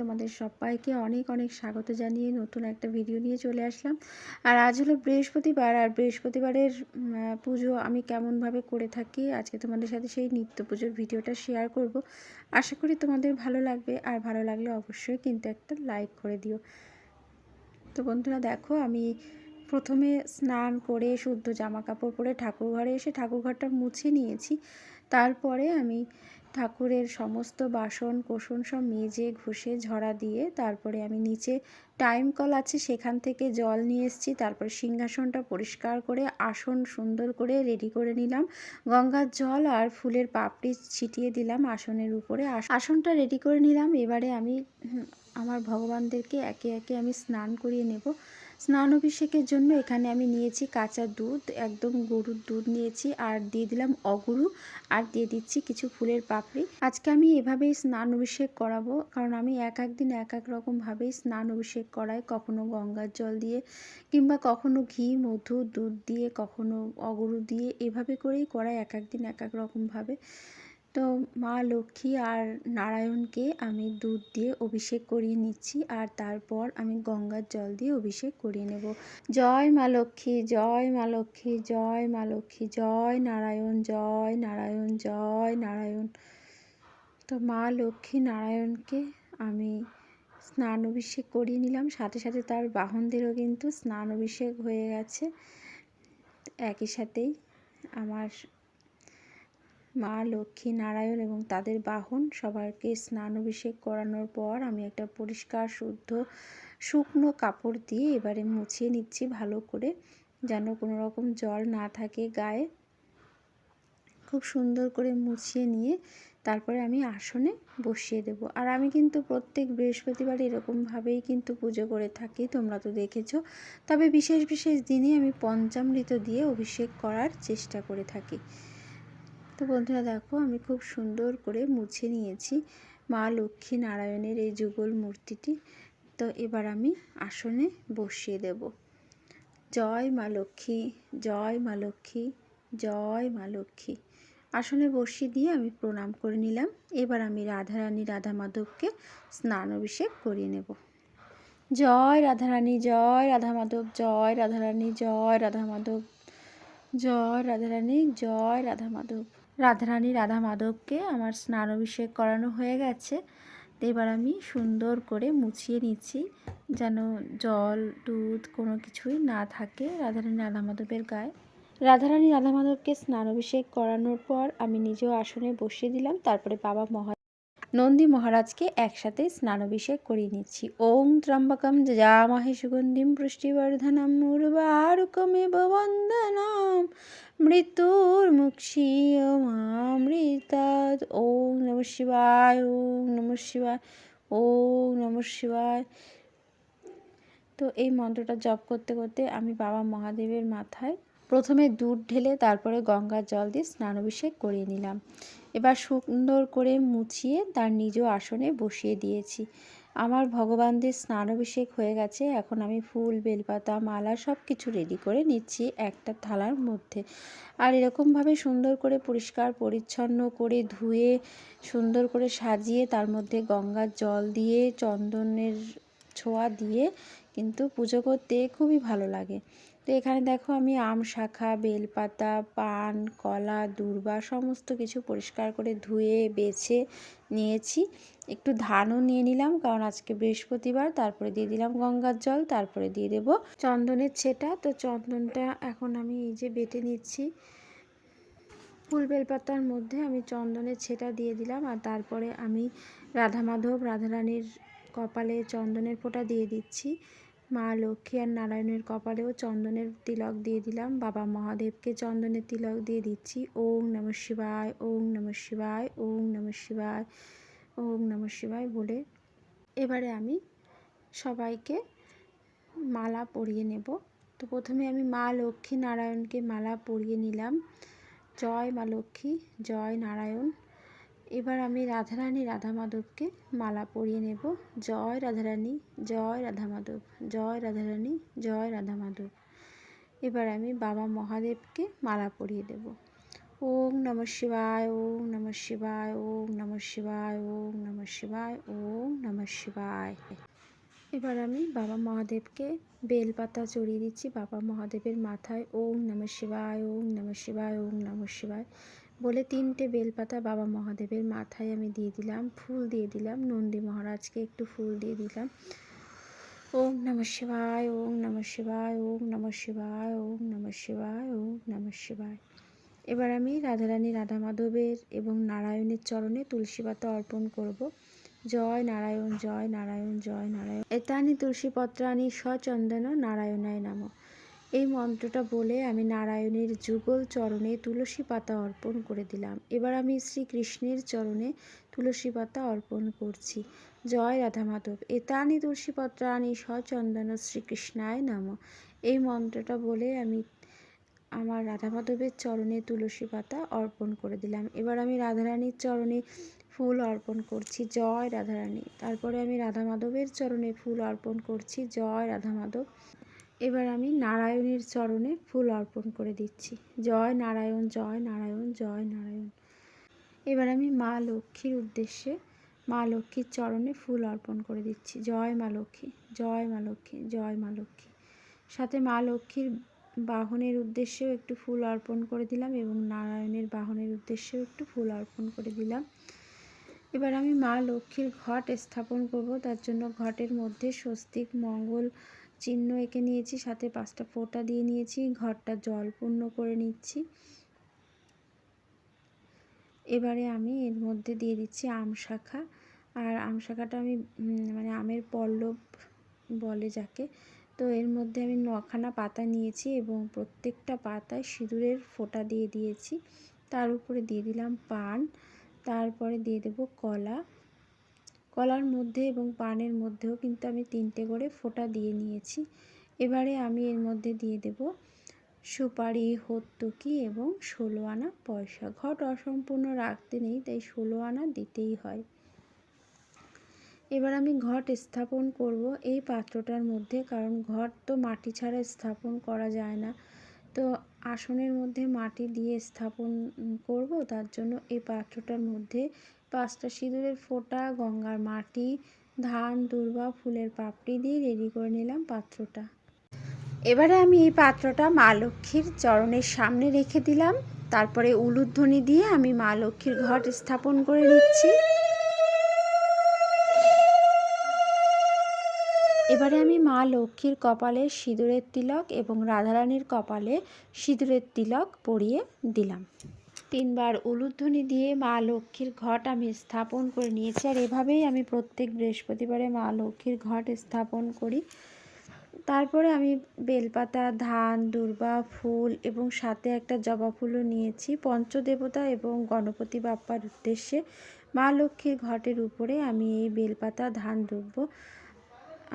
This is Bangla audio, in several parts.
তোমাদের সবাইকে অনেক অনেক স্বাগত জানিয়ে নতুন একটা ভিডিও নিয়ে চলে আসলাম। আর আজ হলো বৃহস্পতিবার, আর বৃহস্পতিবারের পুজো আমি কেমনভাবে করে থাকি, আজকে তোমাদের সাথে সেই নিত্য পুজোর ভিডিওটা শেয়ার করব। আশা করি তোমাদের ভালো লাগবে, আর ভালো লাগলে অবশ্যই কিন্তু একটা লাইক করে দিও। তো বন্ধুরা দেখো, আমি প্রথমে স্নান করে শুদ্ধ জামা কাপড় পরে ঠাকুর ঘরে এসে ঠাকুর ঘরটা মুছে নিয়েছি। তারপরে আমি ঠাকুরের সমস্ত বাসন কোসন সব মেজে ঘষে ঝরা দিয়ে তারপরে আমি নিচে টাইম কল আছে সেখান থেকে জল নিয়ে এসেছি, তারপরে সিংহাসনটা পরিষ্কার করে আসন সুন্দর করে রেডি করে নিলাম। গঙ্গার জল আর ফুলের পাপড়ি ছিটিয়ে দিলাম আসনের উপরে। আসনটা রেডি করে নিলাম। এবারে আমি আমার ভগবানদেরকে একে একে আমি স্নান করিয়ে নেব। স্নান অভিষেকের জন্য এখানে আমি নিয়েছি কাঁচা দুধ, একদম গরুর দুধ নিয়েছি আর দিয়ে দিলাম অগুরু আর দিয়ে দিচ্ছি কিছু ফুলের পাপড়ি। আজকে আমি এভাবেই স্নান অভিষেক করাবো কারণ আমি এক এক দিন এক এক রকমভাবেই স্নান অভিষেক করাই, কখনো গঙ্গার জল দিয়ে কিংবা কখনো ঘি, মধু, দুধ দিয়ে, কখনো অগরু দিয়ে এভাবে করেই করাই এক এক দিন এক এক রকমভাবে। তো মা লক্ষ্মী আর নারায়ণকে আমি দুধ দিয়ে অভিষেক করিয়ে নিচ্ছি আর তারপর আমি গঙ্গার জল দিয়ে অভিষেক করিয়ে নেব। জয় মা লক্ষ্মী, জয় মা লক্ষ্মী, জয় মা লক্ষ্মী, জয় নারায়ণ জয় নারায়ণ জয় নারায়ণ। তো মা লক্ষ্মী নারায়ণকে আমি স্নান অভিষেক করিয়ে নিলাম। সাথে সাথে তার বাহনদেরও কিন্তু স্নান অভিষেক হয়ে গেছে। একই সাথেই আমার মা লক্ষ্মী নারায়ণ এবং তাদের বাহন সবাইকে স্নান অভিষেক করানোর পর আমি একটা পরিষ্কার, শুদ্ধ, শুকনো কাপড় দিয়ে এবারে মুছিয়ে নিচ্ছি ভালো করে, যেন কোনো রকম জল না থাকে গায়ে। খুব সুন্দর করে মুছিয়ে নিয়ে তারপরে আমি আসনে বসিয়ে দেব। আর আমি কিন্তু প্রত্যেক বৃহস্পতিবার এরকমভাবেই কিন্তু পুজো করে থাকি, তোমরা তো দেখেছ। তবে বিশেষ বিশেষ দিনে আমি পঞ্চামৃত দিয়ে অভিষেক করার চেষ্টা করে থাকি। তো বন্ধুরা দেখো, আমি খুব সুন্দর করে মুছে নিয়েছি মা লক্ষ্মী নারায়ণের এই যুগল মূর্তিটি। তো এবার আমি আসনে বসিয়ে দেব। জয় মা লক্ষ্মী, জয় মা লক্ষ্মী, জয় মা লক্ষ্মী। আসনে বসিয়ে দিয়ে আমি প্রণাম করে নিলাম। এবার আমি রাধারানী রাধা মাধবকে স্নান অভিষেক করিয়ে নেব। জয় রাধারানী, জয় রাধা মাধব জয় রাধারানী, জয় রাধা মাধব জয় রাধারানী, জয় রাধা মাধব রাধারানী রাধা মাধবকে আমার স্নান অভিষেক করানো হয়ে গেছে। এবার আমি সুন্দর করে মুছিয়ে নিচ্ছি যেন জল, দুধ কোনো কিছুই না থাকে রাধারানী রাধা মাধবের গায়ে। রাধারানী রাধা মাধবকে স্নান অভিষেক করানোর পর আমি নিজেও আসনে বসিয়ে দিলাম, তারপরে বাবা মহা নন্দী মহারাজকে একসাথে স্নানাভিষেক করিয়ে নিচ্ছি। ওং ত্রম্বকম যজামহে সুগন্ধিম পুষ্টিবর্ধনম উর্বারুকমেব বন্দনাম মৃত্যুর্মুক্ষীয়মামৃতাৎ ওং নম শিবায়, ওং নম শিবায়, ওং নম শিবায়। তো এই মন্ত্রটা জপ করতে করতে আমি বাবা মহাদেবের মাথায় প্রথমে দুধ ঢেলে তারপরে গঙ্গার জল দিয়ে স্নানাভিষেক করিয়ে নিলাম। এবার সুন্দর করে মুছিয়ে তার নিজ আসনে বসিয়ে দিয়েছি। আমার ভগবানদের স্নানাভিষেক হয়ে গেছে। এখন আমি ফুল, বেলপাতা, মালা সব কিছু রেডি করে নিচ্ছি একটা থালার মধ্যে। আর এরকমভাবে সুন্দর করে পরিষ্কার, পরিচ্ছন্ন করে ধুয়ে, সুন্দর করে সাজিয়ে তার মধ্যে গঙ্গার জল দিয়ে, চন্দনের ছোঁয়া দিয়ে কিন্তু পুজো করতে খুবই ভালো লাগে। তো এখানে দেখো আমি আম শাখা, বেলপাতা, পান, কলা, দূর্বা সমস্ত কিছু পরিষ্কার করে ধুয়ে, বেছে নিয়েছি। একটু ধানও নিয়ে নিলাম, কারণ আজকে বৃহস্পতিবার, তারপরে দিয়ে দিলাম গঙ্গার জল, তারপরে দিয়ে দেব চন্দনের ছেটা। তো চন্দনটা এখন আমি এই যে বেটে নিচ্ছি। ফুল বেলপাতার মধ্যে আমি চন্দনের ছেটা দিয়ে দিলাম, আর তারপরে আমি রাধা মাধব রাধারানীর কপালে চন্দনের ফোঁটা দিয়ে দিচ্ছি। মা লক্ষ্মী আর নারায়ণের কপালেও চন্দনের তিলক দিয়ে দিলাম। বাবা মহাদেবকে চন্দনের তিলক দিয়ে দিচ্ছি। ওম নম শিবায় ওং নম শিবায়, ওম নম শিবায় ওং নম শিবায় বলে এবারে আমি সবাইকে মালা পরিয়ে নেব। তো প্রথমে আমি মা লক্ষ্মী নারায়ণকে মালা পরিয়ে নিলাম। জয় মা লক্ষ্মী, জয় নারায়ণ। এবার আমি রাধারানী রাধা মাধবকে মালা পরিয়ে নেব। জয় রাধারানী, জয় রাধা মাধব জয় রাধারানী, জয় রাধা মাধব এবার আমি বাবা মহাদেবকে মালা পরিয়ে দেব। ওম নম শিবায়, ওম নম শিবায়, ওম নম শিবায়, ওম নম শিবায়, ওম নম শিবায়। এবার আমি বাবা মহাদেবকে বেলপাতা চড়িয়ে দিচ্ছি। বাবা মহাদেবের মাথায় ওম নম শিবায়, ওম নম শিবায়, ওম নম শিবায়। বলে তিনটে বেলপাতা বাবা মহাদেবের মাথায় আমি দিয়ে দিলাম, ফুল দিয়ে দিলাম, নন্দী মহারাজকে একটু ফুল দিয়ে দিলাম। ওম নম শিবায়, ওম নম শিবায়, ওম নম শিবায়, ওম নম শিবায়, ওম নম শিবায়। এবার আমি রাধারানী রাধা মাধবের এবং নারায়ণের চরণে তুলসী পাতা অর্পণ করব। জয় নারায়ণ জয় নারায়ণ জয় নারায়ণ। এতানি তুলসী পত্রানি সচন্দন নারায়ণায় নাম। এই মন্ত্রটা বলে আমি নারায়ণের যুগল চরণে তুলসী পাতা অর্পণ করে দিলাম। এবার আমি শ্রীকৃষ্ণের চরণে তুলসী পাতা অর্পণ করছি। জয় রাধা মাধব এতানি তুলসী পত্রানি সচন্দন শ্রীকৃষ্ণায় নাম। এই মন্ত্রটা বলে আমি আমার রাধা মাধবের চরণে তুলসী পাতা অর্পণ করে দিলাম। এবার আমি রাধারানীর চরণে ফুল অর্পণ করছি। জয় রাধারানী। তারপরে আমি রাধা মাধবের চরণে ফুল অর্পণ করছি। জয় রাধা মাধব এবার আমি নারায়ণের চরণে ফুল অর্পণ করে দিচ্ছি। জয় নারায়ণ জয় নারায়ণ জয় নারায়ণ। এবার আমি মা লক্ষ্মীর উদ্দেশ্যে মা লক্ষ্মীর চরণে ফুল অর্পণ করে দিচ্ছি। জয় মা লক্ষ্মী, জয় মা লক্ষ্মী, জয় মা লক্ষ্মী। সাথে মা লক্ষ্মীর বাহনের উদ্দেশ্যেও একটু ফুল অর্পণ করে দিলাম এবং নারায়ণের বাহনের উদ্দেশ্যেও একটু ফুল অর্পণ করে দিলাম। এবার আমি মা লক্ষ্মীর ঘট স্থাপন করব। তার জন্য ঘটের মধ্যে স্বস্তিক, মঙ্গল চিহ্ন এঁকে নিয়েছি, সাথে পাঁচটা ফোঁটা দিয়ে নিয়েছি, ঘরটা জল পূর্ণ করে নিচ্ছি। এবারে আমি এর মধ্যে দিয়ে দিচ্ছি আম শাখা। আর আম শাখাটা আমি মানে আমের পল্লব বলে যাকে। তো এর মধ্যে আমি নখানা পাতা নিয়েছি এবং প্রত্যেকটা পাতায় সিঁদুরের ফোঁটা দিয়ে দিয়েছি। তার উপরে দিয়ে দিলাম পান, তারপরে দিয়ে দেব কলা। কলার মধ্যে এবং পানের মধ্যেও কিন্তু আমি তিনটে করে ফোঁটা দিয়ে নিয়েছি। এবারে আমি এর মধ্যে দিয়ে দেব সুপারি, হত্তকি এবং ষোলো আনা পয়সা। ঘট অসম্পূর্ণ রাখতে নেই, তাই ষোলো আনা দিতেই হয়। এবার আমি ঘট স্থাপন করব এই পাত্রটার মধ্যে, কারণ ঘট তো মাটি ছাড়া স্থাপন করা যায় না। তো আসনের মধ্যে মাটি দিয়ে স্থাপন করব, তার জন্য এই পাত্রটার মধ্যে পাঁচটা সিঁদুরের ফোঁটা, গঙ্গার মাটি, ধান, দুর্বা, ফুলের পাপড়ি দিয়ে রেডি করে নিলাম পাত্রটা। এবারে আমি এই পাত্রটা মা লক্ষ্মীর চরণের সামনে রেখে দিলাম। তারপরে উলুধ্বনি দিয়ে আমি মা লক্ষ্মীর ঘট স্থাপন করে নিচ্ছি। এবারে আমি মা লক্ষ্মীর কপালে সিঁদুরের তিলক এবং রাধারানীর কপালে সিঁদুরের তিলক পরিয়ে দিলাম। তিনবার উলুধ্বনি দিয়ে মা লক্ষ্মীর ঘট আমি স্থাপন করে নিয়েছি। আর এভাবেই আমি প্রত্যেক বৃহস্পতিবারে মা লক্ষ্মীর ঘট স্থাপন করি। তারপরে আমি বেলপাতা, ধান, দুর্বা, ফুল এবং সাথে একটা জবা ফুলও নিয়েছি। পঞ্চদেবতা এবং গণপতি বাপ্পার উদ্দেশ্যে মা লক্ষ্মীর ঘটের উপরে আমি এই বেলপাতা, ধান দ্রব্য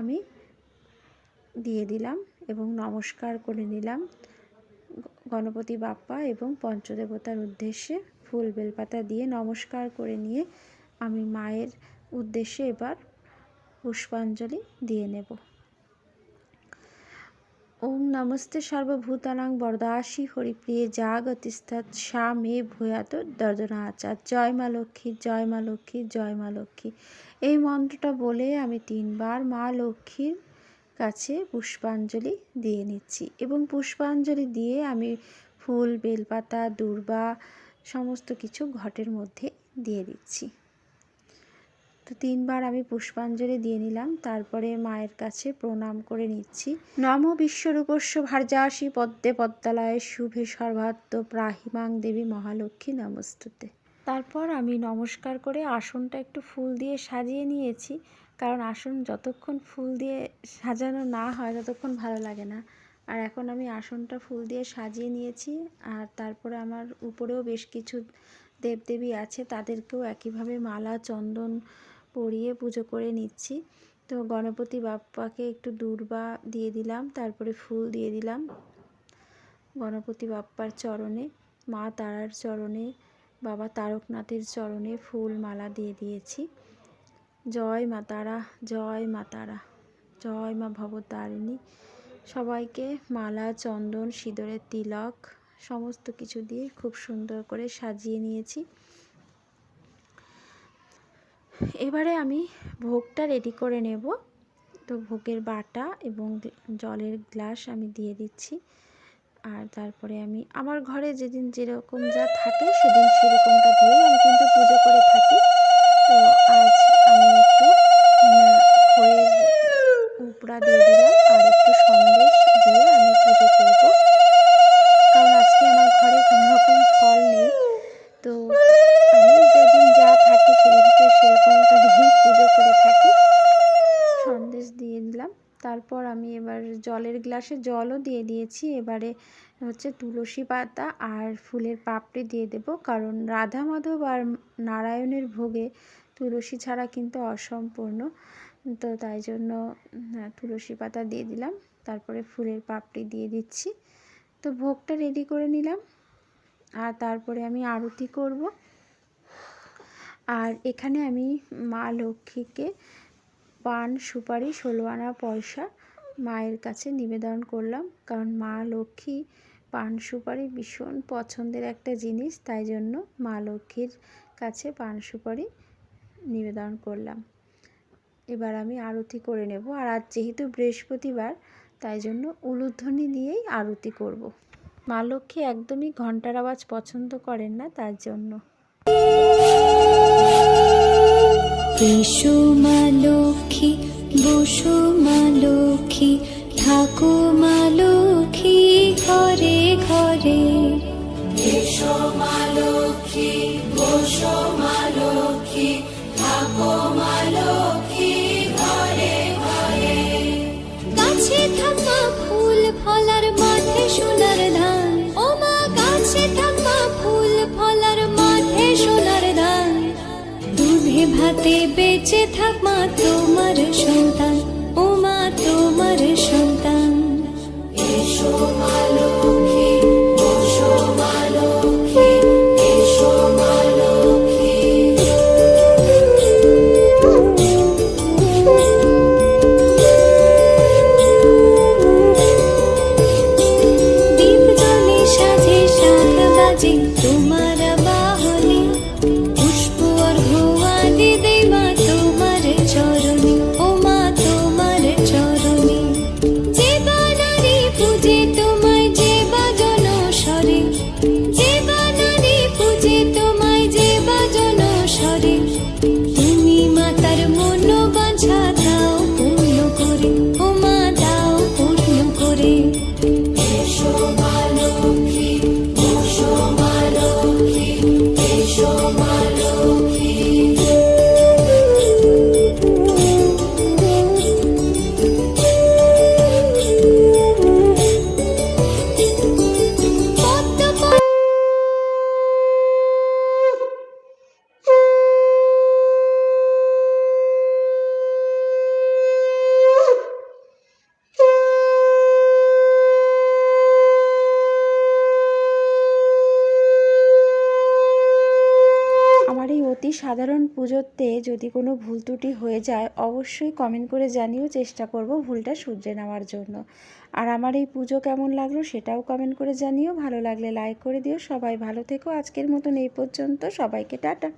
আমি দিয়ে দিলাম এবং নমস্কার করে নিলাম। গণপতি বাপ্পা এবং পঞ্চদেবতার উদ্দেশ্যে ফুল বেলপাতা দিয়ে নমস্কার করে নিয়ে আমি মায়ের উদ্দেশ্যে এবার পুষ্পাঞ্জলি দিয়ে নেব। ওম নমস্তে সর্বভূতানাং বরদাসী হরিপ্রিয়ে জাগতিস্তাৎ সা মে ভূয়াত দর্দনাচার জয় মা লক্ষ্মী, জয় মা লক্ষ্মী, জয় মা লক্ষ্মী। এই মন্ত্রটা বলে আমি তিনবার মা লক্ষ্মীর কাছে পুষ্পাঞ্জলি দিয়ে নিচ্ছি এবং পুষ্পাঞ্জলি দিয়ে আমি ফুল, বেলপাতা, দূর্বা সমস্ত কিছু ঘটের মধ্যে দিয়ে দিচ্ছি। তো তিনবার আমি পুষ্পাঞ্জলি দিয়ে নিলাম, তারপরে মায়ের কাছে প্রণাম করে নিচ্ছি। নম বিশ্বরূপস্য ভার্যাসী পদ্মে পদ্মালয়ে, শুভে সর্বাত্ম প্রাহিমাং দেবী মহালক্ষ্মী, নমস্তুতে। তারপর আমি নমস্কার করে আসনটা একটু ফুল দিয়ে সাজিয়ে নিয়েছি। কারণ আসন যতক্ষণ ফুল দিয়ে সাজানো না হয় ততক্ষণ ভালো লাগে না। আর এখন আমি আসনটা ফুল দিয়ে সাজিয়ে নিয়েছি আর তারপরে আমার উপরেও বেশ কিছু দেবদেবী আছে, তাদেরকেও একইভাবে মালা, চন্দন পরিয়ে পুজো করে নিচ্ছি। তো গণপতি বাপ্পাকে একটু দূর্বা দিয়ে দিলাম, তারপরে ফুল দিয়ে দিলাম গণপতি বাপ্পার চরণে, মা তারার চরণে, বাবা তারকনাথের চরণে ফুল মালা দিয়ে দিয়েছি। জয় মা তারা, জয় মা তারা, জয় মা ভবতারিণী। সবাইকে মালা, চন্দন, সিঁদুরের তিলক, সমস্ত কিছু দিয়ে খুব সুন্দর করে সাজিয়ে নিয়েছি। এবারে আমি ভোগটা রেডি করে নেব। তো ভোগের বাটা এবং জলের গ্লাস আমি দিয়ে দিচ্ছি। আর তারপরে আমি, আমার ঘরে যেদিন যেরকম যা থাকে সেদিন সেরকমটা দিয়েই আমি কিন্তু পুজো করে থাকি। তো আজ আমি একটু খয়ের উপড়া দিয়ে দিলাম আর একটু সন্দেশ দিয়ে আমি পুজো করব। কারণ আজকে আমার ঘরে কোনো রকম ফল নেই। তো আমি যেদিন যা থাকে সেদিনকে সেরকমটা দিয়েই পুজো করে থাকি। সন্দেশ দিয়ে দিলাম। তারপর আমি এবার জলের গ্লাসে জলও দিয়ে দিয়েছি। এবারে হচ্ছে তুলসী পাতা আর ফুলের পাপড়ি দিয়ে দেব। কারণ রাধা মাধব আর নারায়ণের ভোগে তুলসী ছাড়া কিন্তু অসম্পূর্ণ। তো তাই জন্য তুলসী পাতা দিয়ে দিলাম। তারপরে ফুলের পাপড়ি দিয়ে দিচ্ছি। তো ভোগটা রেডি করে নিলাম। আর তারপরে আমি আরতি করব। আর এখানে আমি মা লক্ষ্মীকে পান সুপারি ষোলো আনা পয়সা মায়ের কাছে নিবেদন করলাম। কারণ মা লক্ষ্মী পান সুপারি ভীষণ পছন্দের একটা জিনিস। তাই জন্য মা লক্ষ্মীর কাছে পান সুপারি নিবেদন করলাম। এবার আমি আরতি করে নেব। আর আজ যেহেতু বৃহস্পতিবার তাই জন্য উলুধ্বনি দিয়েই আরতি করব। মা লক্ষ্মী একদমই ঘণ্টার আওয়াজ পছন্দ করেন না তার জন্য। এসো মা লক্ষ্মী বসো মা লক্ষ্মী থাকো মা লক্ষ্মী ঘরে ঘরে। এসো মা লক্ষ্মী বসো মা থাকা ফুল ফলার মাঠে সোনার ধান। ও মা থাকা ফুল ফলার মাঠে সোনার ধান। দুধে ভাতে বেঁচে থাক মা তোমার সন্তান। ও মা, তোমার সন্তান। এসো সাধারণ পুজোতে যদি কোনো ভুল ত্রুটি হয়ে যায়, অবশ্যই কমেন্ট করে জানিও চেষ্টা করব ভুলটা শুধরে নেওয়ার জন্য। আর আমার এই পুজো কেমন লাগল সেটাও কমেন্ট করে জানিও। ভালো লাগলে লাইক করে দিও। সবাই ভালো থেকো। আজকের মতন এই পর্যন্ত। সবাইকে টাটা।